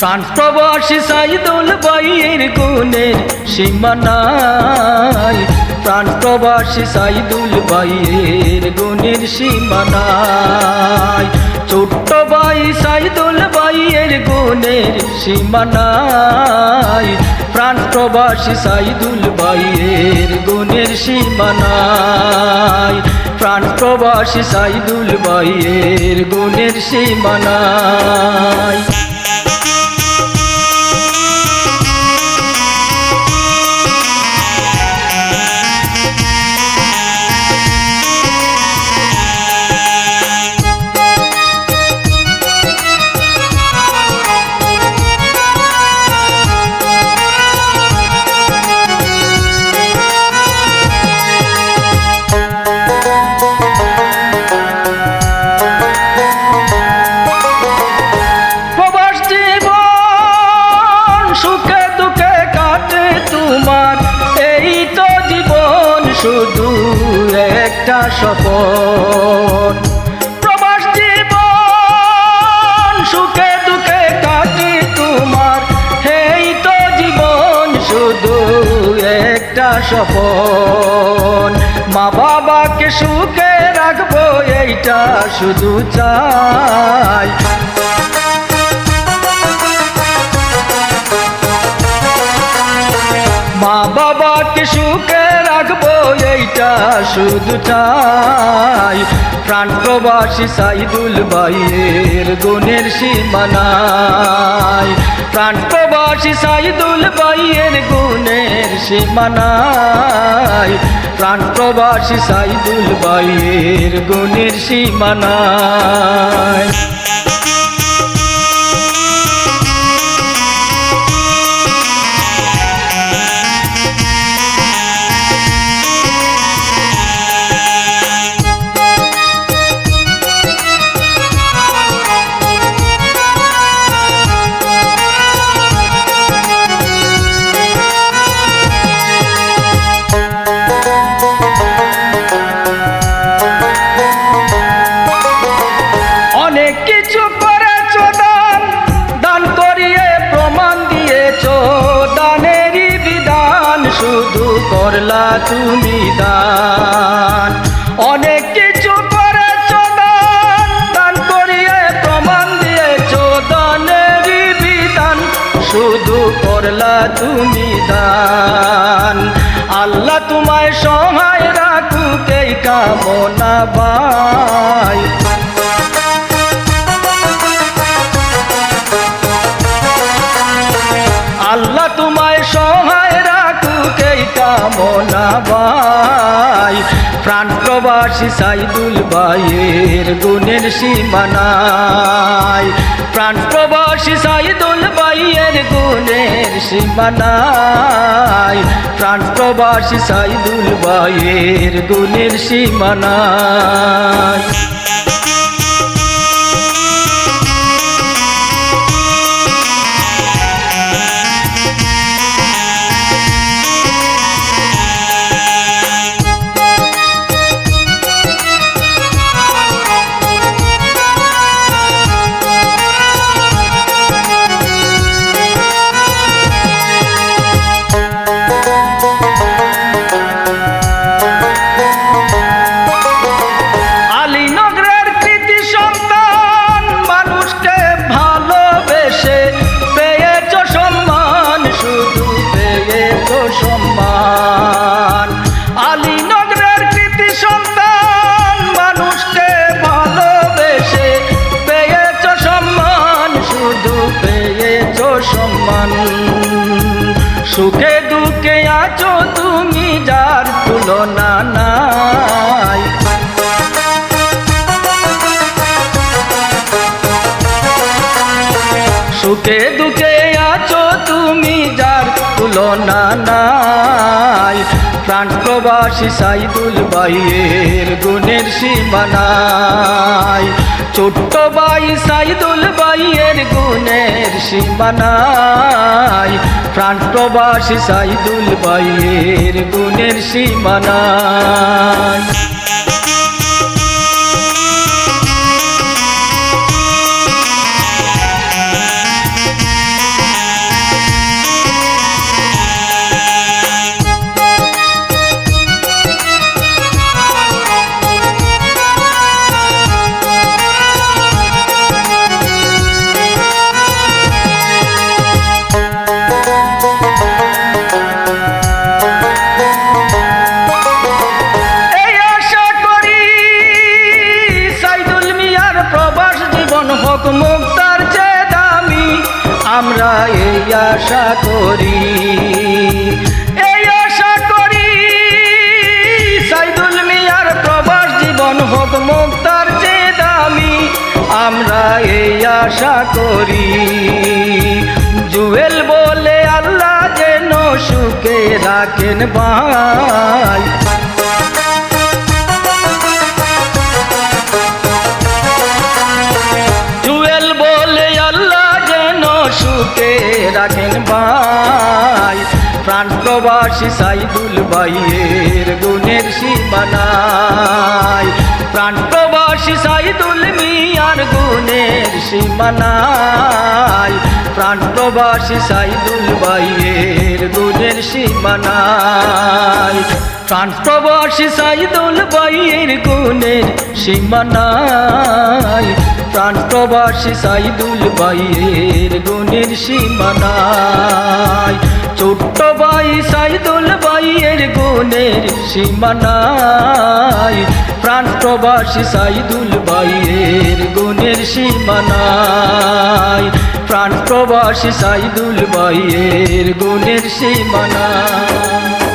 প্রান্তবাসী সাইদুল বাইয়ের গুণের সীমানাই প্রান্তবাসী সাইদুল বাইয়ের গুণের সীমানাই ছোট্ট ভাই সাইদুল বাইয়ের গুণের সীমানাই প্রান্তবাসী সাইদুল বাইয়ের গুণের সীমানাই প্রান্তবাসী সাইদুল বাইয়ের গুণের সীমানাই সপন প্রবাস জীবন সুখে দুঃখে কাটে তোমার। এই তো জীবন শুধু একটা সপন মা বাবাকে সুখে রাখব এইটা শুধু চাই। মা বাবাকে সুখে এইটা শুধু চাই। প্রাণ প্রবাসী সাইদুল বাইয়ের গুণের সীমানায় প্রাণ প্রবাসী সাইদুল বাইয়ের গুণের সীমানায় প্রাণ প্রবাসী সাইদুল বাইয়ের গুণের সীমানায় করলা তুমি দান। অনেক কিছু করেছ দান করিয়ে প্রমাণ দিয়েছ দানেরই বিধান। শুধু করলা তুমি দান। আল্লাহ তোমায় সহায় রাখুক এই কামনা বাই। কামনা বাই প্রাণ প্রবাসী সাইদুল বাইয়ের গুণের সীমানায়। প্রাণ প্রবাসী সাইদুল বাইয়ের গুণের সীমানায়। প্রাণ প্রবাসী সাইদুল বাইয়ের গুণের সীমানায়। সম্মান। আলীনগরের কৃতি সন্তান, মানুষকে ভালোবেসে পেয়েছ সম্মান, শুধু পেয়েছ সম্মান। সুখে দুঃখে আছো তুমি, যার তুলনা নাই। সুখে তুলনা প্রাণ প্রবাসী সাইদুল বাইয়ের গুণের সীমানায় ছোট্ট বাই সাইদুল বাইয়ের গুণের সীমানায় প্রাণ প্রবাসী সাইদুল বাইয়ের গুণের সীমানায় আশা করি। জুয়েল বলে, আল্লাহ যেন সুখে রাখেন ভাই। জুয়েল বলে, আল্লাহ যেন সুখে রাখেন ভাই। প্রাণ প্রবাসী সাইদুল ভাইয়ের গুণের সীমানায়। প্রাণ প্রবাসী সাইদুল মিয়ার গুণের সীমানায় প্রাণ প্রবাসী সাইদুল বাইয়ের গুণের সীমানায়। প্রাণ প্রবাসী সাইদুল বাইয়ের গুণের সীমানায় প্রাণ প্রবাসী সাইদুল ভাইয়ের গুণের সীমানায়। ছোট্ট ভাই সাইদুল বাইয়ের গুণের সীমানায় প্রাণ প্রবাসী সাইদুল ভাইয়ের গুণের সীমানায় প্রাণ প্রবাসী সাইদুল ভাইয়ের গুণের সীমানায়।